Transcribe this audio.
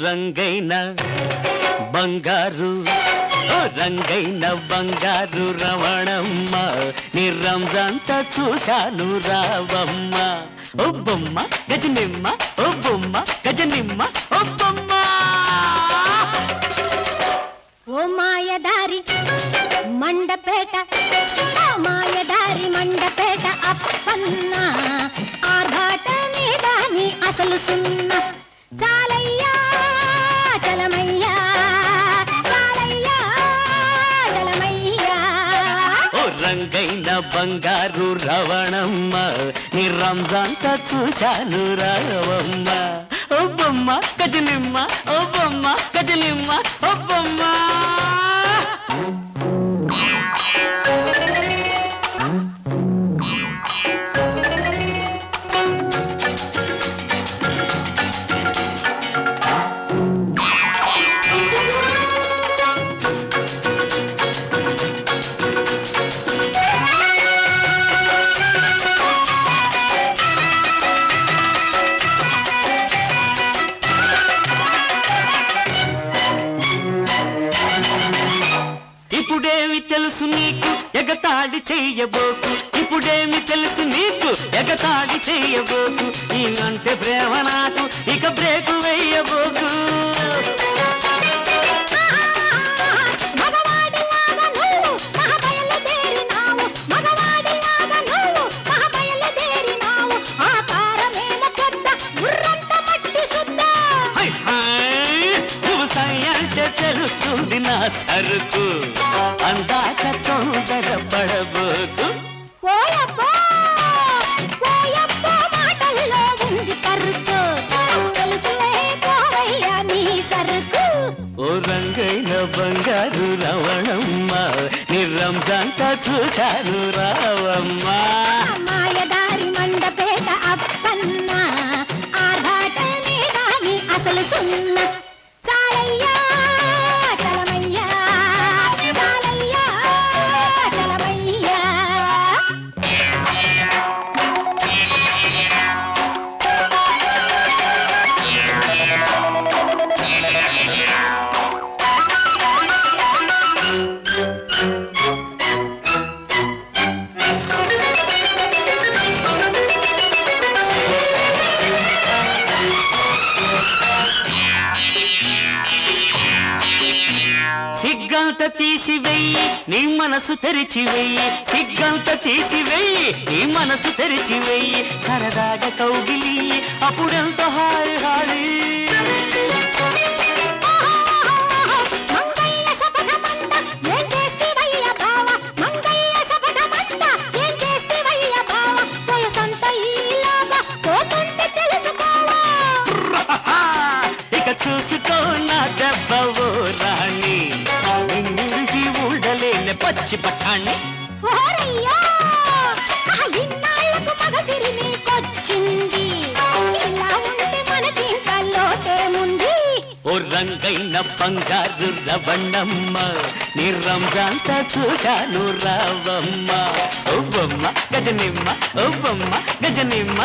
రంగైన బంగారు ఓ రంగైన బంగారు రవణమ్మ నీ రంజాంతా చూశాను రావమ్మ. ఓ బొమ్మ గజనిమ్మ ఓ బొమ్మ గజనిమ్మ ఓ బొమ్మ. ఓ మాయదారి మండపేట ఓ మాయదారి మండపేట అప్పన్న ఆర్భాట మీద నీ అసలు సున్నా. బంగారు రవణమ్మ నీ రంజాంతా చూశాను రావమ్మ. ఓ బొమ్మ గజనిమ్మ ఓ బొమ్మ గజనిమ్మ ఓ బొమ్మ. ఇప్పుడేమి తెలుసు నీకు? ఎగతాళి చెయ్యబోకు ఇప్పుడేమి తెలుసు నీకు? ఎగతాళి చెయ్యబోకు ఈనంటే ప్రేమ నాకు. ఇక బ్రేకు తెలుస్తుంది నా సరుకు. అందాక తొందర పడబోకు ఉంది ఓ రంగైన బంగారు రవణమ్మ నీ రంజంతా చూశాను రావమ్మా. మాయదారి మండపేట అప్పన్న ఆర్భాట మీద నీ అసలు సున్న. సిగ్గంత తీసివెయ్యి నీ మనసు తెరిచి వెయ్యి సిగ్గంత తీసివెయ్యి నీ మనసు తెరిచి వెయ్యి సరదాగా కౌగిలి అప్పుడెంత హాయి హాయి. లోటేముంది ఓ రంగైన బంగారు రవణమ్మ నీ రంజాంతా చూశాను రావమ్మ. ఓ బొమ్మ గజనిమ్మ ఓ బొమ్మ గజనిమ్మ